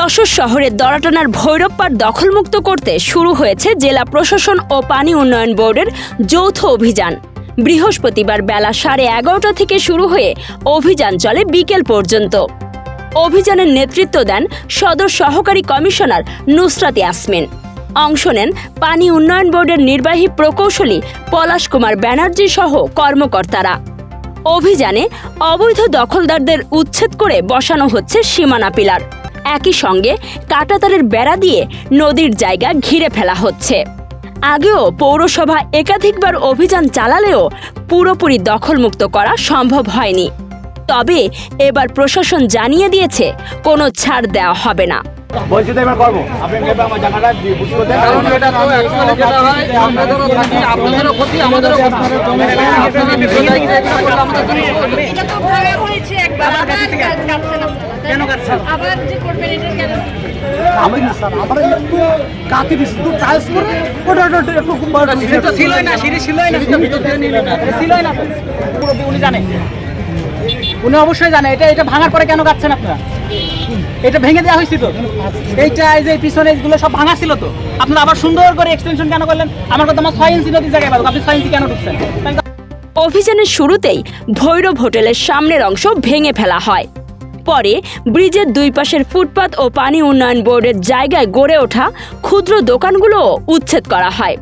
যশোর শহরের দরাটানার ভৈরবপাড় দখলমুক্ত করতে শুরু হয়েছে জেলা প্রশাসন ও পানি উন্নয়ন বোর্ডের যৌথ অভিযান। বৃহস্পতিবার বেলা সাড়ে এগারোটা থেকে শুরু হয়ে অভিযান চলে বিকেল পর্যন্ত। অভিযানের নেতৃত্ব দেন সদর সহকারী কমিশনার নুসরাত ইয়াসমিন। অংশ নেন পানি উন্নয়ন বোর্ডের নির্বাহী প্রকৌশলী পলাশ কুমার ব্যানার্জি সহ কর্মকর্তারা। অভিযানে অবৈধ দখলদারদের উচ্ছেদ করে বসানো হচ্ছে সীমানা পিলার। একই সঙ্গে কাটাতারের বেড়া দিয়ে নদীর জায়গা ঘিরে ফেলা হচ্ছে। আগেও পৌরসভা একাধিকবার অভিযান চালালেও পুরোপুরি দখলমুক্ত করা সম্ভব হয়নি। তবে এবার প্রশাসন জানিয়ে দিয়েছে কোনো ছাড় দেওয়া হবে না। বলছি তো এবার করব। আপনাদেরও ক্ষতি আমাদেরও ক্ষতি। আপনারা বিপদায় গিয়ে এটা করলে আমাদের জন্য ক্ষতি। এটা তো ভাড়া হয়েছে একবার আবার কাটছেন কেন কাটছেন আবার যে করবেন এটা কেন? আমি না স্যার আমরা একটু কাতি দিছি একটু টাইলস করে ওটা ওটা ওটা একটু সিঁড়ি ছিলই না সিঁড়ি ছিলই না ভিতর দিয়ে নিলেন না। ছিলই না। পুরোপুরি উনি জানে। উনি অবশ্যই জানে। এটা এটা ভাঙার পরে কেন কাটছেন আপনারা? এটা ভেঙে দেওয়া হয়েছিল এইটা এই যে পিছনে এগুলো সব ভাঙা ছিল তো? আপনারা আবার সুন্দর করে এক্সটেনশন কেন করলেন? আমার কথা আমার ছয় ইঞ্চি নদীর জায়গায় পাবো আপনি ছয় ইঞ্চি কেন ঢুকছেন? অভিযানের শুরুতেই ভৈরব হোটেলের সামনের অংশ ভেঙে ফেলা হয়। পরে ব্রিজের দুই পাশের ফুটপাত ও পানি উন্নয়ন বোর্ডের জায়গায় গড়ে ওঠা ক্ষুদ্র দোকানগুলোও উচ্ছেদ করা হয়।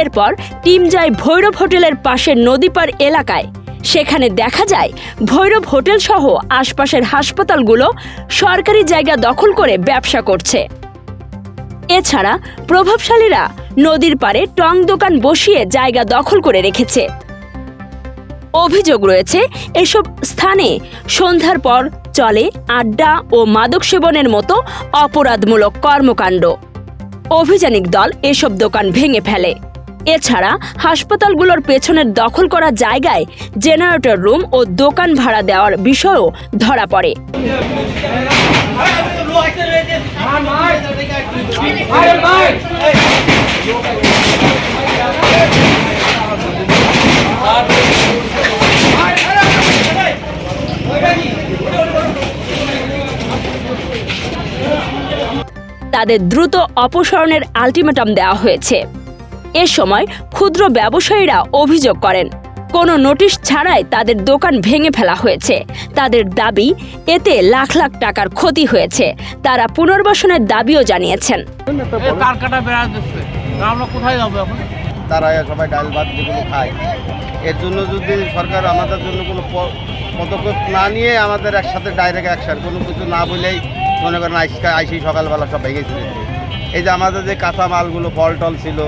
এরপর টিম যায় ভৈরব হোটেলের পাশের নদীপার এলাকায়। সেখানে দেখা যায় ভৈরব হোটেল সহ আশপাশের হাসপাতালগুলো সরকারি জায়গা দখল করে ব্যবসা করছে। এছাড়া প্রভাবশালীরা নদীর পাড়ে টং দোকান বসিয়ে জায়গা দখল করে রেখেছে। অভিযোগ রয়েছে, এসব স্থানে সন্ধ্যার পর চলে আড্ডা ও মাদক সেবনের মতো অপরাধমূলক কর্মকাণ্ড। অভিযানিক দল এসব দোকান ভেঙে ফেলে। এছাড়া হাসপাতালগুলোর পেছনের দখল করা জায়গায় জেনারেটর রুম ও দোকান ভাড়া দেওয়ার বিষয়ও ধরা পড়ে। তাদের দ্রুত অপসারণের আলটিমেটাম দেওয়া হয়েছে। এ সময় ক্ষুদ্র ব্যবসায়ীরা অভিযোগ করেন, কোনো নোটিশ ছাড়াই তাদের দোকান ভেঙে ফেলা হয়েছে। তাদের দাবি, এতে লাখ লাখ টাকার ক্ষতি হয়েছে। তারা পুনর্বাসনের দাবিও জানিয়েছেন। কোথায় যাব তারা সবাই ডাল ভাত যেগুলো খায়। এর জন্য যদি সরকার আমাদের জন্য কোনো পদক্ষেপ না নিয়ে আমাদের একসাথে ডাইরেক্ট অ্যাকশন কোনো কিছু না বলেই মনে করেন আইসকা আইসি সকালবেলা সব ভেঙে ছিল এই যে আমাদের যে কাঁচা মালগুলো ফল টল ছিল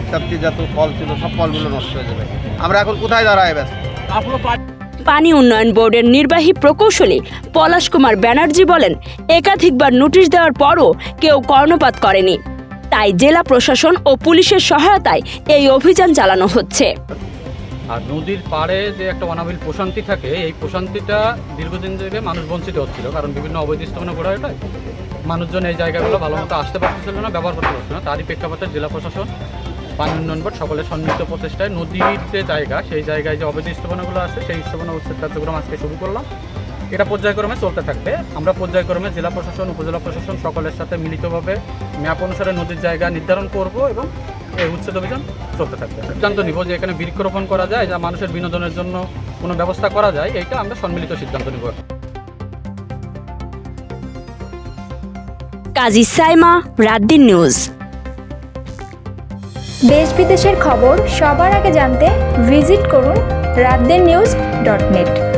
ইত্যাদি যত ফল ছিল সব ফলগুলো নষ্ট হয়ে যাবে। আমরা এখন কোথায় দাঁড়ায় ব্যস্ত? পানি উন্নয়ন বোর্ডের নির্বাহী প্রকৌশলী পলাশ কুমার ব্যানার্জি বলেন একাধিকবার নোটিশ দেওয়ার পরও কেউ কর্ণপাত করেনি। তাই জেলা প্রশাসন ও পুলিশের সহায়তায় এই অভিযান চালানো হচ্ছে। আর নদীর পাড়ে যে একটা অনাবিল প্রশান্তি থাকে, এই প্রশান্তিটা দীর্ঘদিন থেকে মানুষ বঞ্চিত হচ্ছিল, কারণ বিভিন্ন অবৈধ স্থাপনা ঘোরা ওঠায় মানুষজন এই জায়গাগুলো ভালো মতো আসতে পারতেছিল না, ব্যবহার করতে পারছিল না। তারই প্রেক্ষাপটে জেলা প্রশাসন, পানি উন্নয়ন বোর্ড সকলের সম্মিলিত প্রচেষ্টায় নদীর যে জায়গা, সেই জায়গায় যে অবৈধ স্থাপনাগুলো আছে, সেই স্থাপনা উচ্ছেদ কার্যক্রম আজকে শুরু করলাম। এটা পর্যায়ক্রমে চলতে থাকবে। আমরা পর্যায়ক্রমে জেলা প্রশাসন উপজেলা প্রশাসন সকলের সাথে মিলিতভাবে ম্যাপ অনুসারে নদীর জায়গা নির্ধারণ করব এবং এই উচ্ছেদ অভিযান চলতে থাকবে। সিদ্ধান্ত নিব যে এখানে বৃক্ষরোপণ করা যায় যা মানুষের বিনোদনের জন্য কোনো ব্যবস্থা করা যায় এইটা আমরা সম্মিলিত সিদ্ধান্ত নিব। কাজী সাইমা রাদ্দিন নিউজ। দেশ বিদেশের খবর সবার আগে জানতে ভিজিট করুন রাতদের নিউজ ডট নেট।